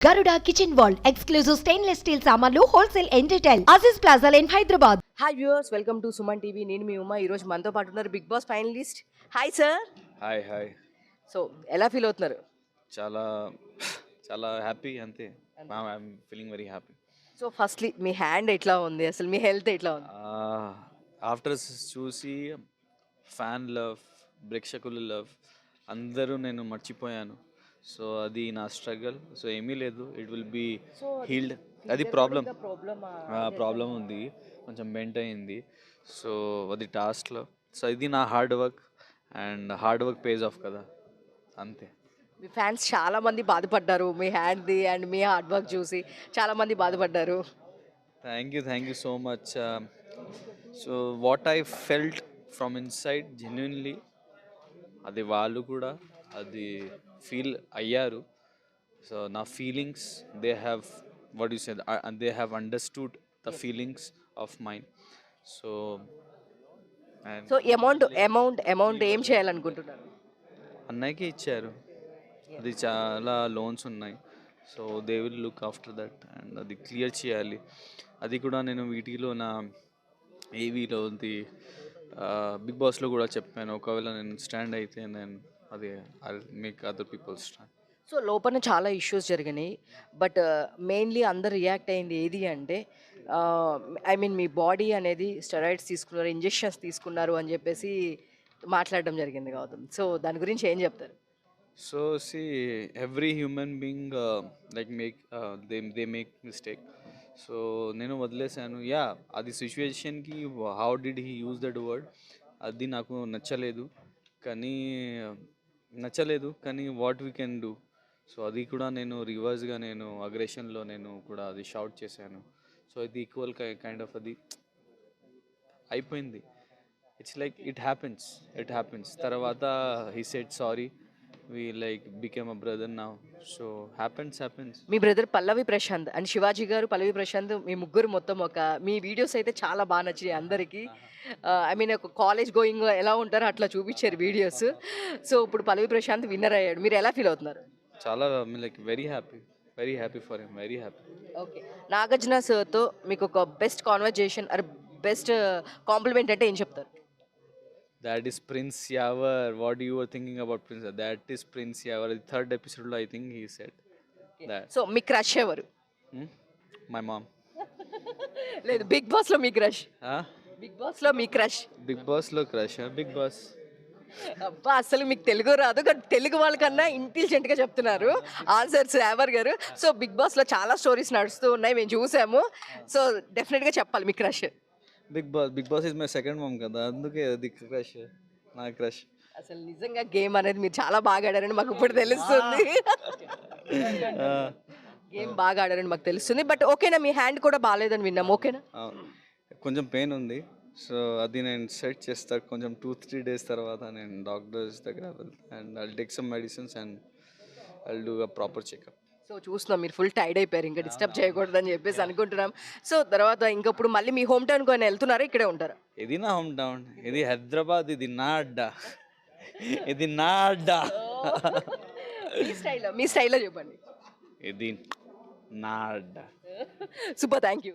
Garuda kitchen wall exclusive stainless steel సామాన్లు wholesale and retail Aziz plaza line Hyderabad hi viewers welcome to Suman TV నేను మీ ఉమా. ఈరోజు మనతో పాటు ఉన్నారు Bigg Boss finalist hi sir hi hi so ఎలా feel అవుతున్నారు? చాలా చాలా హ్యాపీ అంతే. I'm feeling very happy so firstly me hand ఎట్లా ఉంది? అసలు మీ హెల్త్ ఎట్లా ఉంది? ఆఫ్టర్ చూసి ఫ్యాన్ లవ్ ప్రేక్షకుల లవ్ అందరూ నేను మర్చిపోయాను. సో అది నా స్ట్రగల్. సో ఏమీ లేదు. ఇట్ విల్ బీ హీల్డ్ అది ప్రాబ్లం ప్రాబ్లమ్ ప్రాబ్లం ఉంది. కొంచెం బెంట్ అయింది. సో అది టాస్క్లో సో ఇది నా hard work and hard work paid off కదా. అంతే. మీ ఫ్యాన్స్ చాలా మంది బాధపడ్డారు. మీ హ్యాండ్ది అండ్ మీ హార్డ్ వర్క్ చూసి చాలా మంది బాధపడ్డారు. Thank you thank you so much so what I felt from inside genuinely అది వాళ్ళు కూడా అది ఫీల్ అయ్యారు. సో నా feelings they have what you say they have understood the feelings of mind so so amount amount amount ఏం చేయాలనుకుంటున్నారు? అన్నయ్యకి ఇచ్చారు. అది చాలా లోన్స్ ఉన్నాయి. So they will look after that and అది క్లియర్ చేయాలి. అది కూడా నేను వీటిలో నా ఏవీలో ఉంది బిగ్ బాస్లో కూడా చెప్పాను. ఒకవేళ నేను స్టాండ్ అయితే నేను అది make other people stand so లోపల చాలా ఇష్యూస్ జరిగినాయి. బట్ మెయిన్లీ అందరు రియాక్ట్ అయింది ఏది అంటే ఐ మీన్ మీ బాడీ అనేది స్టెరాయిడ్స్ తీసుకున్నారు ఇంజెక్షన్స్ తీసుకున్నారు అని చెప్పేసి మాట్లాడడం జరిగింది గౌతమ్. సో దాని గురించి ఏం చెప్తారు? So see every human being like make they they make mistake so నేను వదిలేశాను. యా అది సిచ్యువేషన్కి how did he use that word అది నాకు నచ్చలేదు. కానీ నచ్చలేదు కానీ what we can do so అది కూడా నేను రివర్స్గా నేను అగ్రెషన్లో నేను కూడా అది షౌట్ చేశాను. సో ఇది ఈక్వల్ కైండ్ ఆఫ్ అది అయిపోయింది. It's like it happens it happens తర్వాత he said sorry we like became a brother నా సో హ్యాపెన్స్ హ్యాపెన్స్ మీ బ్రదర్ పల్లవి ప్రశాంత్ అండ్ శివాజీ గారు పల్లవి ప్రశాంత్ మీ ముగ్గురు మొత్తం ఒక మీ వీడియోస్ అయితే చాలా బాగా నచ్చినాయి అందరికీ. ఐ మీన్ ఒక కాలేజ్ గోయింగ్ ఎలా ఉంటారో అట్లా చూపించారు వీడియోస్. సో ఇప్పుడు పల్లవి ప్రశాంత్ విన్నర్ అయ్యాడు. మీరు ఎలా ఫీల్ అవుతున్నారు? చాలా like very happy very happy for him very happy okay Nagarjuna సార్తో మీకు ఒక best conversation or best compliment అంటే ఏం చెప్తారు? That is Prince Yawar what you are thinking about Prince that is Prince Yawar third ఎపిసోడ్లో I think he said that so me crush ఎవరు? My ma'am లేదు big బాస్లో మీ crush big బాస్లో మీ క్రష్ బిగ్ బాస్లో క్రష్ బిగ్ బాస్ అబ్బా అసలు మీకు తెలుగు రాదు కానీ తెలుగు వాళ్ళకన్నా ఇంటెలిజెంట్గా చెప్తున్నారు. ఆన్సర్స్ యావర్ గారు. సో బిగ్ బాస్లో చాలా స్టోరీస్ నడుస్తూ ఉన్నాయి మేము చూసాము. సో డెఫినెట్గా చెప్పాలి మీ crush Bigg Boss Bigg Boss is my second mom కదా అందుకే అది క్రష్ నా క్రష్ అసలు నిజంగా గేమ్ అనేది మీరు చాలా బాగా ఆడారని మాకు ఇప్పుడు తెలుస్తుంది. గేమ్ బాగా ఆడారని మాకు తెలుస్తుంది. బట్ ఓకేనా మీ హ్యాండ్ కూడా బాగాలేదని విన్నాం ఓకేనా? కొంచెం పెయిన్ ఉంది. సో అది నేను సెట్ చేస్తా కొంచెం టూ త్రీ డేస్ తర్వాత నేను డాక్టర్స్ దగ్గర and I'll take some medicines and I'll do a proper checkup so చూస్తున్నాం మీరు ఫుల్ టైర్డ్ అయిపోయారు ఇంకా డిస్టర్బ్ చేయకూడదని చెప్పేసి అనుకుంటున్నాం. సో తర్వాత ఇంకప్పుడు మళ్ళీ మీ హోమ్ టౌన్ కొని వెళ్తున్నారా? ఇక్కడే ఉంటారా? ఇది నా హోమ్ టౌన్ ఇది హైదరాబాద్ ఇది నా అడ్డా. ఇది నా అడ్డా. మీ స్టైల్లో మీ స్టైల్లో చెప్పండి. ఇది నా అడ్డా. Super thank you